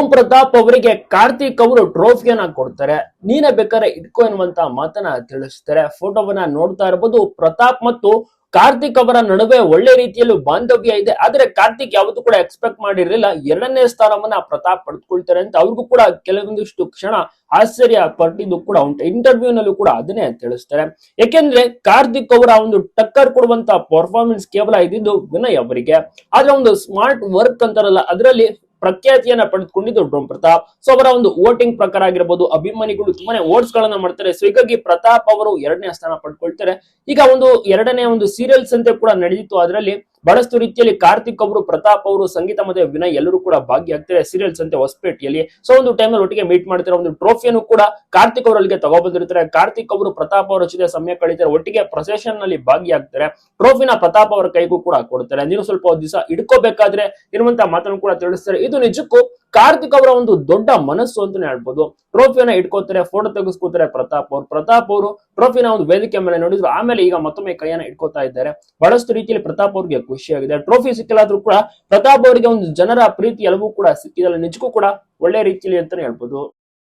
ಧೂಮ್ ಪ್ರತಾಪ್ ಅವರಿಗೆ ಕಾರ್ತಿಕ್ ಅವರು ಟ್ರೋಫಿಯನ್ನ ಕೊಡ್ತಾರೆ. ನೀನೇ ಬೇಕಾದ್ರೆ ಇಟ್ಕೋ ಎನ್ನುವಂತ ಮಾತನ್ನ ತಿಳಿಸ್ತಾರೆ. ಫೋಟೋವನ್ನ ನೋಡ್ತಾ ಇರಬಹುದು ಪ್ರತಾಪ್ ಮತ್ತು ಕಾರ್ತಿಕ್ ಅವರ ನಡುವೆ ಒಳ್ಳೆ ರೀತಿಯಲ್ಲಿ ಬಾಂಧವ್ಯ ಇದೆ. ಆದ್ರೆ ಕಾರ್ತಿಕ್ ಯಾವತ್ತು ಕೂಡ ಎಕ್ಸ್ಪೆಕ್ಟ್ ಮಾಡಿರ್ಲಿಲ್ಲ. ಎರಡನೇ ಸ್ಥಾನವನ್ನ ಪ್ರತಾಪ್ ಪಡೆದುಕೊಳ್ತಾರೆ ಅಂತ ಅವ್ರಿಗೂ ಕೂಡ ಕೆಲವೊಂದಿಷ್ಟು ಕ್ಷಣ ಆಶ್ಚರ್ಯ ಪಟ್ಟಿದ್ದು ಕೂಡ ಉಂಟು. ಇಂಟರ್ವ್ಯೂ ನಲ್ಲೂ ಕೂಡ ಅದನ್ನೇ ತಿಳಿಸ್ತಾರೆ. ಯಾಕೆಂದ್ರೆ ಕಾರ್ತಿಕ್ ಅವರ ಒಂದು ಟಕ್ಕರ್ ಕೊಡುವಂತ ಪರ್ಫಾರ್ಮೆನ್ಸ್ ಕೇವಲ ಇದ್ದಿದ್ದು ವಿನಯ್ ಅವರಿಗೆ. ಆದ್ರೆ ಒಂದು ಸ್ಮಾರ್ಟ್ ವರ್ಕ್ ಅಂತಾರಲ್ಲ, ಅದರಲ್ಲಿ ಪ್ರಖ್ಯಾತಿಯನ್ನ ಪಡೆದುಕೊಂಡಿದ್ದು ಡ್ರೋನ್ ಪ್ರತಾಪ್. ಸೊ ಅವರ ಒಂದು ವೋಟಿಂಗ್ ಪ್ರಕಾರ ಆಗಿರ್ಬೋದು, ಅಭಿಮಾನಿಗಳು ತುಂಬಾನೇ ವೋಟ್ಸ್ ಗಳನ್ನ ಮಾಡ್ತಾರೆ. ಸೊ ಹೀಗಾಗಿ ಪ್ರತಾಪ್ ಅವರು ಎರಡನೇ ಸ್ಥಾನ ಪಡ್ಕೊಳ್ತಾರೆ. ಈಗ ಒಂದು ಎರಡನೇ ಒಂದು ಸೀರಿಯಲ್ಸ್ ಅಂತೆ ಕೂಡ ನಡೆದಿತ್ತು. ಅದರಲ್ಲಿ ಬಹಳಷ್ಟು ರೀತಿಯಲ್ಲಿ ಕಾರ್ತಿಕ್ ಅವರು, ಪ್ರತಾಪ್ ಅವರು, ಸಂಗೀತ ಮತ್ತೆ ವಿನಯ್ ಎಲ್ಲರೂ ಕೂಡ ಭಾಗಿಯಾಗ್ತಾರೆ ಸೀರಿಯಲ್ಸ್ ಅಂತೆ ಹೊಸಪೇಟೆಯಲ್ಲಿ. ಸೊ ಒಂದು ಟೈಮಲ್ಲಿ ಒಟ್ಟಿಗೆ ಮೀಟ್ ಮಾಡ್ತಾರೆ ಒಂದು ಟ್ರೋಫಿಯನ್ನು ಕೂಡ ಕಾರ್ತಿಕ್ ಅವರಲ್ಲಿಗೆ ತಗೊಬಂದಿರ್ತಾರೆ. ಕಾರ್ತಿಕ್ ಅವರು, ಪ್ರತಾಪ್ ಅವರ ಜೊತೆ ಸಮಯ ಕಳೀತಾರೆ. ಒಟ್ಟಿಗೆ ಪ್ರೊಸೆಷನ್ನಲ್ಲಿ ಭಾಗಿಯಾಗ್ತಾರೆ. ಟ್ರೋಫಿನ ಪ್ರತಾಪ್ ಅವರ ಕೈಗೂ ಕೂಡ ಕೊಡ್ತಾರೆ. ನೀವು ಸ್ವಲ್ಪ ದಿವಸ ಇಟ್ಕೋಬೇಕಾದ್ರೆ ಇರುವಂತಹ ಮಾತನ್ನು ಕೂಡ ತಿಳಿಸ್ತಾರೆ. ಇದು ನಿಜಕ್ಕೂ ಕಾರ್ತಿಕ್ ಅವರ ಒಂದು ದೊಡ್ಡ ಮನಸ್ಸು ಅಂತಾನೆ ಹೇಳ್ಬೋದು. ಟ್ರೋಫಿಯನ್ನ ಇಟ್ಕೋತಾರೆ ಫೋಟೋ ತೆಗೆಸ್ಕೋತಾರೆ ಪ್ರತಾಪ್ ಅವರು. ಪ್ರತಾಪ್ ಅವರು ಟ್ರೋಫಿನ ಒಂದು ವೇದಿಕೆ ಮೇಲೆ ನೋಡಿದ್ರು. ಆಮೇಲೆ ಈಗ ಮತ್ತೊಮ್ಮೆ ಕೈಯನ್ನ ಇಟ್ಕೋತಾ ಇದ್ದಾರೆ. ಬಹಳಷ್ಟು ರೀತಿಯಲ್ಲಿ ಪ್ರತಾಪ್ ಅವರಿಗೆ ಖುಷಿಯಾಗಿದೆ. ಟ್ರೋಫಿ ಸಿಕ್ಕಿಲ್ಲಾದ್ರೂ ಕೂಡ ಪ್ರತಾಪ್ ಅವರಿಗೆ ಒಂದು ಜನರ ಪ್ರೀತಿ ಎಲ್ಲವೂ ಕೂಡ ಸಿಕ್ಕಿದಲ್ಲ ನಿಜಕ್ಕೂ ಕೂಡ ಒಳ್ಳೆ ರೀತಿಯಲ್ಲಿ ಅಂತಾನೆ ಹೇಳ್ಬೋದು.